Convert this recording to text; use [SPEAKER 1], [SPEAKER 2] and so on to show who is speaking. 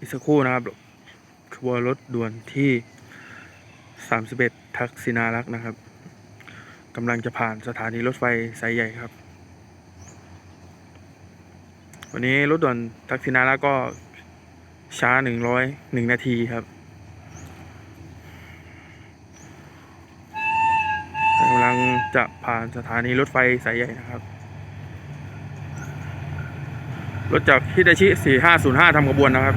[SPEAKER 1] อีกสักครู่นะครับขบวนรถด่วนที่ 31 ทักษิณารักษ์นะครับกำลังจะผ่านสถานีรถไฟสายใหญ่ครับ วันนี้รถด่วนทักษิณารักษ์ก็ช้า101 นาทีครับกำลังจะผ่านสถานีรถไฟสายใหญ่นะครับ รถจากฮิตาชิ 4505ทำขบวนนะครับ